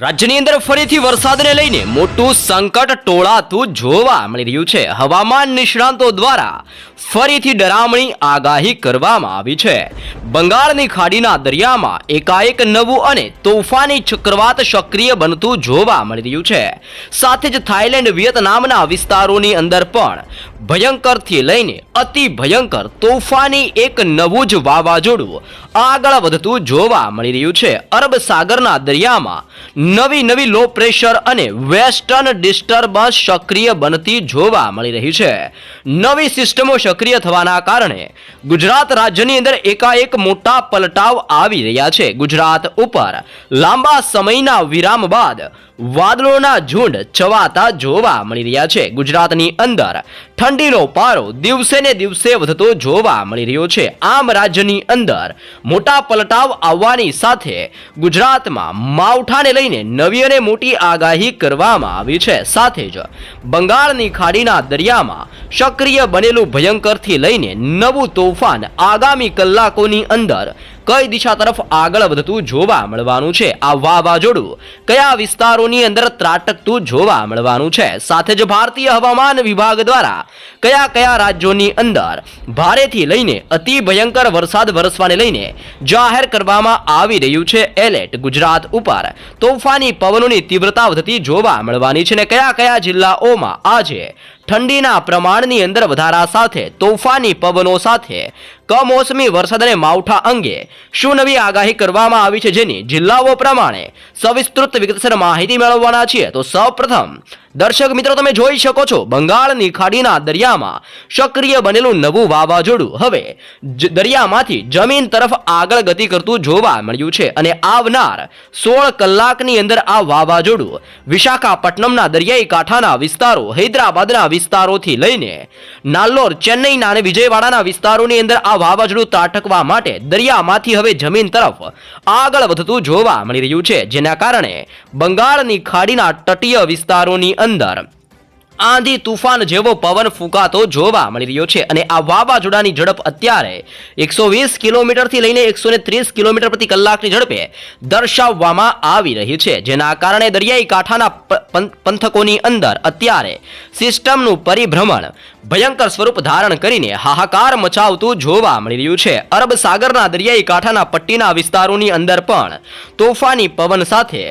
રાજ્યની અંદર ફરીથી વરસાદને લઈને મોટું સંકટ ટોળાતું જોવા મળી રહ્યું છે. હવામાન નિષ્ણાંતો દ્વારા ફરીથી ડરામણી આગાહી કરવામાં આવી છે. બંગાળની ખાડીના દરિયામાં એકાએક નવું અને તોફાની ચક્રવાત સક્રિય બનતું જોવા મળી રહ્યું છે. સાથે જ થાઇલેન્ડ, વિયેતનામના વિસ્તારોની અંદર પણ ભયંકરથી લઈને અતિ ભયંકર તોફાની એક નવું જ વાવાઝોડું આગળ વધતું જોવા મળી રહ્યું છે. અરબ સાગરના દરિયામાં નવી નવી લો પ્રેશર અને વેસ્ટર્ન ડિસ્ટર્બન્સ સક્રિય બનતી જોવા મળી રહી છે. નવી સિસ્ટમો સક્રિય થવાના કારણે ગુજરાત રાજ્યની અંદર એકાએક મોટા પલટાવ આવી રહ્યા છે. ગુજરાત ઉપર લાંબા સમયના વિરામ બાદ વાદળોના ઝુંડ ચવાતા જોવા મળી રહ્યા છે. ગુજરાતની અંદર ઠંડીનો પારો દિવસે ને દિવસે વધતો જોવા મળી રહ્યો છે. આમ રાજ્યની અંદર મોટા પલટાવ આવવાની સાથે ગુજરાતમાં માવઠાને લઈને નવી અને મોટી આગાહી કરવામાં આવી છે. સાથે જ બંગાળની ખાડીના દરિયામાં સક્રિય બનેલું ભયંકરથી લઈને નવું તોફાન આગામી કલાકોની અંદર કઈ દિશા તરફ આગળ વધતું જોવા મળવાનું છે? આ વાવાઝોડું કયા વિસ્તારોની અંદર ત્રાટકતું જોવા મળવાનું છે? સાથે જ ભારતીય હવામાન વિભાગ દ્વારા કયા કયા રાજ્યોની અંદર ભારેથી લઈને અતિ ભયંકર વરસાદ વરસવાને લઈને જાહેર કરવામાં આવી રહ્યું છે? એલર્ટ, ગુજરાત ઉપર તોફાની પવનોની તીવ્રતા વધતી જોવા મળવાની છે અને કયા કયા જિલ્લાઓમાં આજે ઠંડીના પ્રમાણની અંદર વધારા સાથે, તોફાની પવનો સાથે, કમોસમી વરસાદ અને માવઠા અંગે શું નવી આગાહી કરવામાં આવી છે જેની જિલ્લાઓ પ્રમાણે સવિસ્તૃત વિગતસર માહિતી મેળવવાના છીએ? તો સૌપ્રથમ દર્શક મિત્રો, તમે જોઈ શકો છો, બંગાળની ખાડીના દરિયામાં સક્રિય બનેલું નવું વાવાઝોડું. હવે દરિયામાંથી જમીન તરફ આગળ ગતિ કરતું જોવા મળ્યું છે અને આવનાર સોળ કલાકની અંદર આ વાવાઝોડું વિશાખાપટ્ટનમના દરિયાઈ કાંઠાના વિસ્તારો, હૈદરાબાદના વિસ્તારોથી લઈને નાલ્લોર, ચેન્નઈના અને વિજયવાડાના વિસ્તારોની અંદર આ વાવાઝોડું ત્રાટકવા માટે દરિયામાંથી હવે જમીન તરફ આગળ વધતું જોવા મળી રહ્યું છે, જેના કારણે બંગાળની ખાડીના તટીય વિસ્તારોની અંદર આંધી તુફાન જેવો પવન ફૂંકાતો જોવા મળી રહ્યો છે અને આ વાવાઝોડાની ઝડપ અત્યારે એકસો વીસ કિલોમીટરથી લઈને એકસો ને ત્રીસ કિલોમીટર પ્રતિ કલાકની ઝડપે દર્શાવવામાં આવી રહી છે. જેના કારણે દરિયાઈ કાંઠાના પંથકોની અંદર અત્યારે સિસ્ટમનું પરિભ્રમણ ભયંકર સ્વરૂપ ધારણ કરીને હાહાકાર મચાવતું જોવા મળી રહ્યું છે. અરબ સાગરના દરિયાઈ કાંઠાના પટ્ટીના વિસ્તારોની અંદર પણ તોફાની પવન સાથે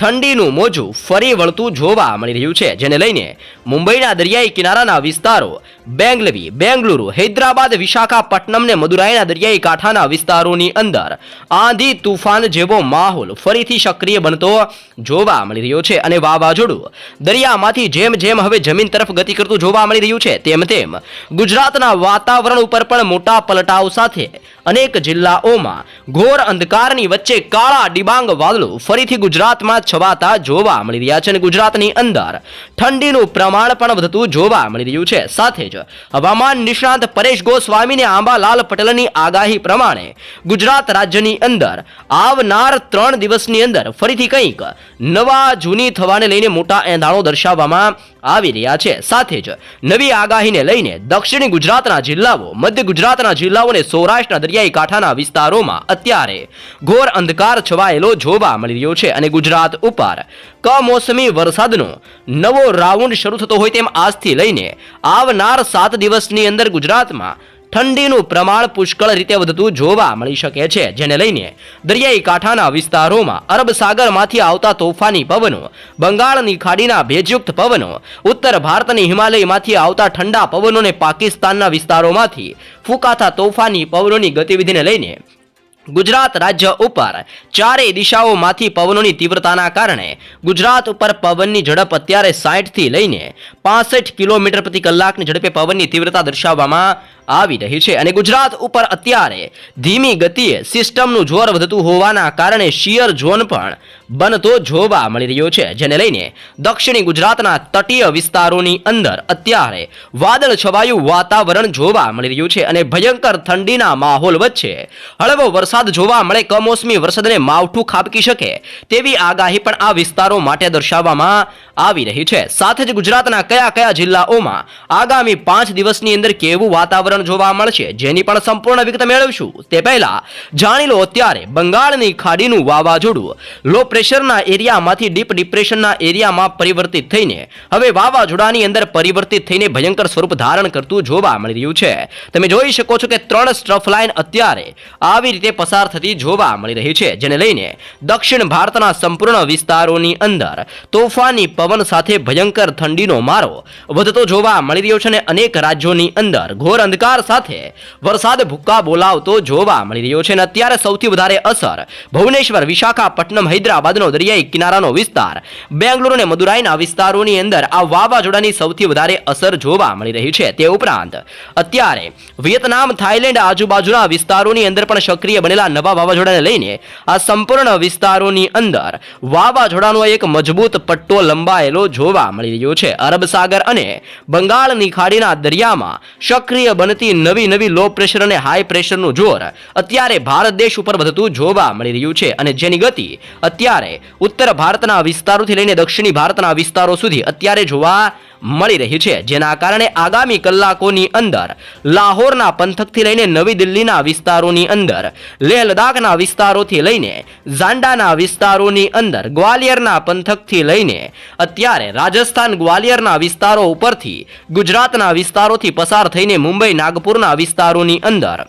ઠંડીનું મોજું ફરી વળતું જોવા મળી રહ્યું છે જેને લઈને મુંબઈના દરિયાઈ કિનારાના વિસ્તારો બેંગલવી, બેંગલુરુ, હૈદરાબાદ વિશાખાપટ્ટનમ ને મદુરાઈના દરિયાઈ કાંઠાના વિસ્તારોની અંદર આંધી તુફાન જેવો માહોલ ફરીથી સક્રિય બનતો જોવા મળી રહ્યો છે અને વાવાઝોડું દરિયામાંથી જેમ જેમ હવે જમીન તરફ ગતિ કરતું જોવા મળી રહ્યું છે, તેમ તેમ ગુજરાતના વાતાવરણ ઉપર પણ મોટા પલટાવ સાથે અનેક જિલ્લાઓમાં ઘોર અંધકારની વચ્ચે કાળા ડિબાંગ વાદળો ફરીથી ગુજરાતમાં છવાતા જોવા મળી રહ્યા છે અને ગુજરાતની અંદર ઠંડીનું પ્રમાણ પણ વધતું જોવા મળી રહ્યું છે. સાથે જ હવામાન નિષ્ણાંત પરેશ ગોસ્વામીને આંબાલાલ પટેલની આગાહી પ્રમાણે ગુજરાત રાજ્યની અંદર આવનાર ત્રણ દિવસની અંદર ફરીથી કંઈક નવા જૂની થવાને લઈને મોટા એંધાણો દર્શાવવામાં આવી રહ્યા છે. સાથે જ નવી આગાહીને લઈને દક્ષિણ ગુજરાતના જિલ્લાઓ, મધ્ય ગુજરાતના જિલ્લાઓ અને સૌરાષ્ટ્રના દરિયાઈ કાંઠાના વિસ્તારોમાં અત્યારે ઘોર અંધકાર છવાયેલો જોવા મળી રહ્યો છે અને ગુજરાત ઉપર કમોસમી વરસાદનો નવો રાઉન્ડ શરૂ થતો હોય તેમ આજથી લઈને આવનાર સાત દિવસની અંદર ગુજરાતમાં ઠંડીનું પ્રમાણ પુષ્કળ રીતે વધતું જોવા મળી શકે છે જેને લઈને દરિયાઈ કાંઠાના વિસ્તારોમાં અરબ સાગરમાંથી આવતા તોફાની પવનો બંગાળની ખાડીના ભેજયુક્ત પવનો ઉત્તર ભારતની હિમાલયમાંથી આવતા ઠંડા પવનોને પાકિસ્તાનના વિસ્તારોમાંથી ફૂંકાતા તોફાની પવનોની ગતિવિધિને લઈને ગુજરાત રાજ્ય ઉપર ચારેય દિશાઓમાંથી પવનોની તીવ્રતાના કારણે ગુજરાત ઉપર પવનની ઝડપ અત્યારે સાઠથી લઈને પાસઠ કિલોમીટર પ્રતિ કલાકની ઝડપે પવનની તીવ્રતા દર્શાવવામાં આવી રહી છે. અને ગુજરાત ઉપર અત્યારે ધીમી ગતિએ સિસ્ટમનું જોર વધતું હોવાના કારણે શિયર ઝોન પણ બનતો જોવા મળી રહ્યો છે. જેને લઈને દક્ષિણી ગુજરાતના તટીય વિસ્તારોની અંદર અત્યારે વાદળ છવાયું વાતાવરણ જોવા મળી રહ્યું છે અને ભયંકર ઠંડીના માહોલ વચ્ચે હળવો વરસાદ જોવા મળે. કમોસમી વરસાદને માવઠું ખાબકી શકે તેવી આગાહી પણ આ વિસ્તારો માટે દર્શાવવામાં આવી રહી છે. સાથે જ ગુજરાતના કયા કયા જિલ્લાઓમાં આગામી પાંચ દિવસની અંદર કેવું વાતાવરણ પણ જોવા મળશે. જેની પણ સંપૂર્ણ વિગત મેળવશું. તે પહેલા જાણી લો અત્યારે બંગાળની ખાડીનું વાવાઝોડું. લો પ્રેશરના એરિયામાંથી ડીપ ડિપ્રેશનના એરિયામાં પરિવર્તિત થઈને, હવે વાવાઝોડાની અંદર પરિવર્તિત થઈને ભયંકર સ્વરૂપ ધારણ કરતું જોવા મળી રહ્યું છે. તમે જોઈ શકો છો કે ત્રણ સ્ટ્રફ લાઇન અત્યારે આવી રીતે પસાર થતી જોવા મળી રહી છે, જેને લઈને દક્ષિણ ભારતના સંપૂર્ણ વિસ્તારોની અંદર તોફાની પવન સાથે ભયંકર ઠંડીનો મારો વધતો જોવા મળી રહ્યો છે અને અનેક રાજ્યોની અંદર ઘોર અંધકાર સાથે વરસાદ, ભૂક્કા બોલાવતો જોવા મળી રહ્યો છે અને અત્યારે સૌથી વધારે અસર ભુવનેશ્વર, વિશાખાપટ્ટનમ, હૈદરાબાદનો દરિયાઈ કિનારાનો વિસ્તાર. બેંગ્લોર અને મદુરાઈના વિસ્તારોની અંદર આ વાવાઝોડાની સૌથી વધારે અસર જોવા મળી રહી છે. તે ઉપરાંત અત્યારે વિયેતનામ, થાઇલેન્ડ આજુબાજુના વિસ્તારોની અંદર પણ સક્રિય બનેલા નવા વાવાઝોડાને લઈને આ સંપૂર્ણ વિસ્તારોની અંદર વાવાઝોડાનો એક મજબૂત પટ્ટો લંબાયેલો જોવા મળી રહ્યો છે. અરબ સાગર અને બંગાળની ખાડીના દરિયામાં સક્રિય બનતી નવી નવી લો પ્રેશર અને હાઈ પ્રેશરનું જોર અત્યારે ભારત દેશ ઉપર વધતું જોવા મળી રહ્યું છે અને જેની ગતિ અત્યારે ઉત્તર ભારતના વિસ્તારોથી લઈને દક્ષિણી ભારતના વિસ્તારો સુધી અત્યારે જોવા મળી રહી છે. જેના કારણે આગામી કલાકોની અંદર લાહોરના પંથકથી લઈને નવી દિલ્હીના વિસ્તારોની અંદર લેહ લદાખના વિસ્તારોથી લઈને ઝાંડાના વિસ્તારોની અંદર ગ્વાલિયરના પંથકથી લઈને અત્યારે રાજસ્થાન ગ્વાલિયરના વિસ્તારો ઉપરથી, ગુજરાતના વિસ્તારોથી પસાર થઈને મુંબઈ, નાગપુરના વિસ્તારોની અંદર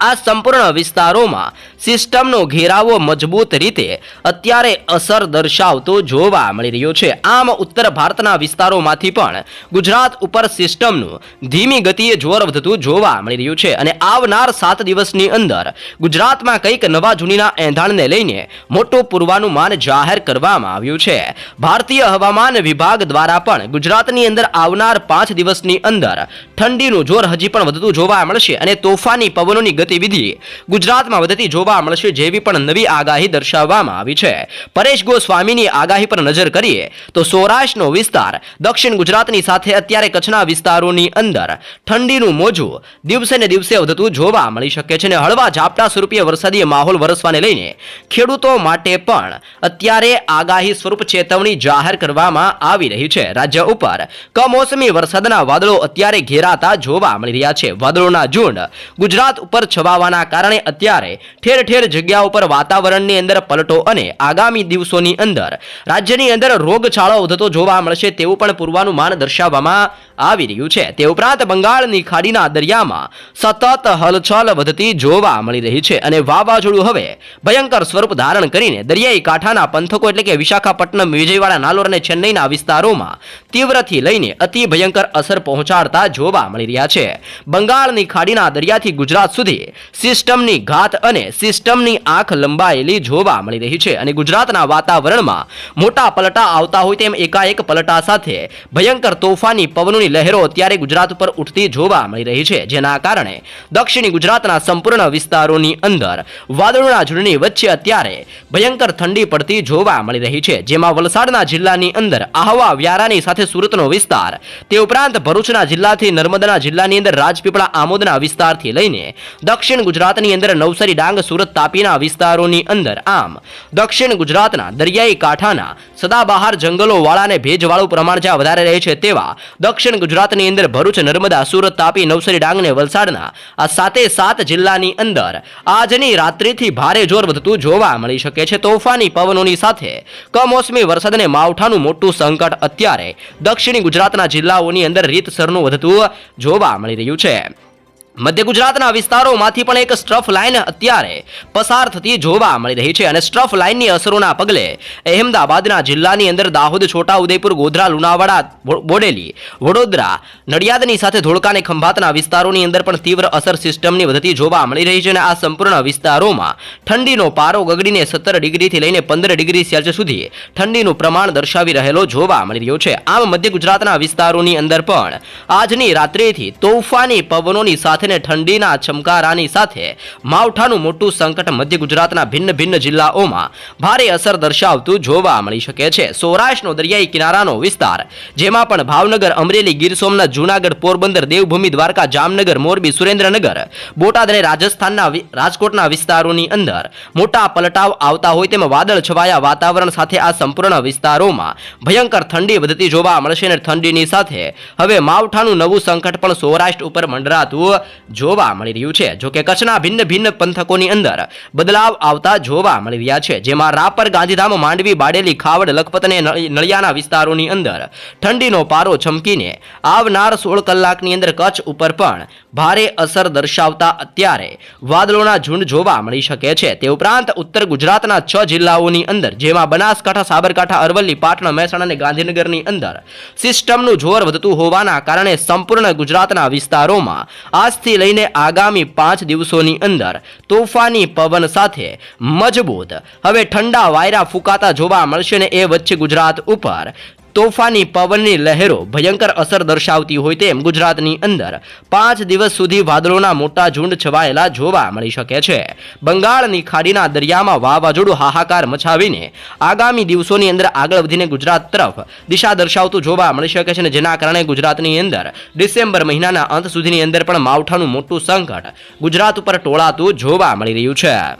આ સંપૂર્ણ વિસ્તારોમાં સિસ્ટમનો ઘેરાવો મજબૂત રીતે અત્યારે અસર દર્શાવતો જોવા મળી રહ્યો છે. આમ ઉત્તર ભારતના વિસ્તારોમાંથી પણ ગુજરાત ઉપર સિસ્ટમનું ધીમી ગતિએ જોર વધતું જોવા મળી રહ્યું છે અને આવનાર સાત દિવસની અંદર ગુજરાતમાં કંઈક નવા જૂનીના એંધાણને લઈને મોટું પૂર્વાનુમાન જાહેર કરવામાં આવ્યું છે. ભારતીય હવામાન વિભાગ દ્વારા પણ ગુજરાતની અંદર આવનાર પાંચ દિવસની અંદર ઠંડીનું જોર હજી પણ વધતું જોવા મળશે અને તોફાની પવનોની ગતિવિધિ ગુજરાતમાં વધતી જોવા મળશે જેવી પણ નવી આગાહી દર્શાવવામાં આવી છે. પરેશ ગોસ્વામીની આગાહી પર નજર કરીએ તો સૌરાષ્ટ્રનો વિસ્તાર દક્ષિણ ગુજરાતની સાથે અત્યારે કચ્છના વિસ્તારોની અંદર ઠંડીનું મોજું દિવસે ને દિવસે વધતું જોવા મળી શકે છે અને હળવા ઝાપટા સ્વરૂપે વરસાદી માહોલ વરસવાને લઈને ખેડૂતો માટે પણ અત્યારે આગાહી સ્વરૂપ ચેતવણી જાહેર કરવામાં આવી રહી છે. રાજ્ય ઉપર કમોસમી વરસાદના વાદળો અત્યારે ઘેરાતા જોવા મળી રહ્યા છે. વાદળોના ઝુંડ ગુજરાત ઉપર છવાવાના કારણે અત્યારે ઠેર ઠેર ઠેર જગ્યા ઉપર વાતાવરણની અંદર પલટો અને આગામી દિવસોની અંદર રાજ્યની અંદર રોગચાળો વધતો જોવા મળશે તેવું પણ પૂર્વાનુમાન દર્શાવવામાં આવી રહ્યું છે. તે ઉપરાંત બંગાળની ખાડીના દરિયામાં સતત હલચલ વધતી જોવા મળી રહી છે અને વાવાઝોડું હવે ભયંકર સ્વરૂપ ધારણ કરીને દરિયાઈ કાંઠાના પંથકો એટલે કે વિશાખાપટ્ટનમ, વિજયવાડા, નાલોર અને ચેન્નઈના વિસ્તારોમાં તીવ્રથી લઈને અતિ ભયંકર અસર પહોંચાડતા જોવા મળી રહ્યા છે. બંગાળની ખાડીના દરિયાથી ગુજરાત સુધી સિસ્ટમની ઘાત અને સિસ્ટમની આંખ લંબાયેલી જોવા મળી રહી છે અને ગુજરાતના વાતાવરણમાં મોટા પલટા આવતા હોય તેમ એકાએક પલટા સાથે ભયંકર તોફાની પવનોની લહેરો અત્યારે ગુજરાત ઉપર ઉઠતી જોવા મળી રહી છે. જેના કારણે દક્ષિણી ગુજરાતના સંપૂર્ણ વિસ્તારોની અંદર વાદળોના ઝુંડની વચ્ચે અત્યારે ભયંકર ઠંડી પડતી જોવા મળી રહી છે. જેમાં વલસાડના જિલ્લાની અંદર આહવા વ્યારાની સાથે સુરતનો વિસ્તાર, તે ઉપરાંત ભરૂચના જિલ્લાથી નર્મદાના જિલ્લાની અંદર રાજપીપળા આમોદના વિસ્તારથી લઈને દક્ષિણ ગુજરાતની અંદર નવસારી ડાંગ સુરત તાપીના વિસ્તારોની અંદર આમ. દક્ષિણ ગુજરાતના દરિયાઈ કાંઠાના સદાબહાર જંગલો વાળાને ભેજવાળું પ્રમાણ જ્યાં વધારે રહે છે તેવા દક્ષિણ ગુજરાતની અંદર ભરૂચ, નર્મદા સુરત તાપી નવસારી ડાંગ વલસાડના આ સાતે સાત જિલ્લાની અંદર આજની રાત્રિથી ભારે જોર વધતું જોવા મળી શકે છે. તોફાની પવનોની સાથે કમોસમી વરસાદ અને માવઠાનું મોટું સંકટ અત્યારે દક્ષિણ ગુજરાતના જિલ્લાઓની અંદર રીતસરનું વધતું જોવા મળી રહ્યું છે. મધ્ય ગુજરાતના વિસ્તારોમાંથી પણ એક સ્ટ્રફ લાઇન અત્યારે પસાર થતી જોવા મળી રહી છે અને સ્ટ્રફ લાઇનની અસરોના પગલે અહેમદાબાદના જિલ્લાની અંદર દાહોદ છોટા ઉદયપુર ગોધરા, લુણાવાડા બોડેલી, વડોદરા, નડિયાદની સાથે ધોળકા અને ખંભાતના વિસ્તારોની અંદર પણ તીવ્ર અસર સિસ્ટમની વધતી જોવા મળી રહી છે અને આ સંપૂર્ણ વિસ્તારોમાં ઠંડીનો પારો ગગડીને સત્તર ડિગ્રીથી લઈને પંદર ડિગ્રી સેલ્સિયસ સુધી ઠંડીનું પ્રમાણ દર્શાવી રહેલો જોવા મળી રહ્યો છે. આમ મધ્ય ગુજરાતના વિસ્તારોની અંદર પણ આજની રાત્રેથી તોફાની પવનોની સાથે ને ઠંડીના ચમકારાની સાથે માવઠાનું મોટું સંકટ મધ્ય ગુજરાતના ભિન્ન ભિન્ન જિલ્લાઓમાં ભારે અસર દર્શાવતું જોવા મળી શકે છે. સૌરાષ્ટ્રનો દરિયાઈ કિનારાનો વિસ્તાર, જેમાં પણ ભાવનગર, અમરેલી, ગીર સોમનાથ, જૂનાગઢ, પોરબંદર, દેવભૂમિ, દ્વારકા, જામનગર, મોરબી, સુરેન્દ્રનગર, બોટાદ અને રાજસ્થાનના રાજકોટના વિસ્તારોની અંદર મોટા પલટાવ આવતા હોય તેમ વાદળ છવાયા વાતાવરણ સાથે આ સંપૂર્ણ વિસ્તારોમાં ભયંકર ઠંડી વધતી જોવા મળશે અને ઠંડીની સાથે હવે માવઠાનું નવું સંકટ પણ સૌરાષ્ટ્ર ઉપર મંડરાતું જોવા મળી રહ્યું છે. જો કચ્છના ભિન્ન ભિન્ન પંથકોની અંદર બદલાવ આવતા જોવા મળી રહ્યા છે. જેમાં રાપર ગાંધીધામ, માંડવી, બાડેલી, ખાવડ, લખપત અને નળિયાના વિસ્તારોની અંદર ઠંડીનો પારો છમકીને આવનાર સોળ કલાકની અંદર કચ્છ ઉપર પણ ભારે અસર દર્શાવતા અત્યારે વાદળોના ઝુંડ જોવા મળી શકે છે. તે ઉપરાંત ઉત્તર ગુજરાતના છ જિલ્લાઓની અંદર, જેમાં બનાસકાંઠા, સાબરકાંઠા, અરવલ્લી, પાટણ, મહેસાણા અને ગાંધીનગરની અંદર સિસ્ટમનું જોર વધતું હોવાના કારણે સંપૂર્ણ ગુજરાતના વિસ્તારોમાં આજથી લઈને આગામી પાંચ દિવસોની અંદર તોફાની પવન સાથે મજબૂત. હવે ઠંડા વાયરા ફૂંકાતા જોવા મળશે ને એ વચ્ચે ગુજરાત ઉપર. તોફાની પવનની લહેરો ભયંકર અસર દર્શાવતી હોય તેમ ગુજરાતની અંદર પાંચ દિવસ સુધી વાદળોના મોટા ઝુંડ છવાયેલા જોવા મળી શકે છે. બંગાળની ખાડીના દરિયામાં વાવાઝોડું હાહાકાર મચાવીને આગામી દિવસોની અંદર આગળ વધીને ગુજરાત તરફ દિશા દર્શાવતું જોવા મળી શકે છે અને જેના કારણે ગુજરાતની અંદર ડિસેમ્બર મહિનાના અંત સુધીની અંદર પણ માવઠાનું મોટું સંકટ ગુજરાત ઉપર ટોળાતું જોવા મળી રહ્યું છે.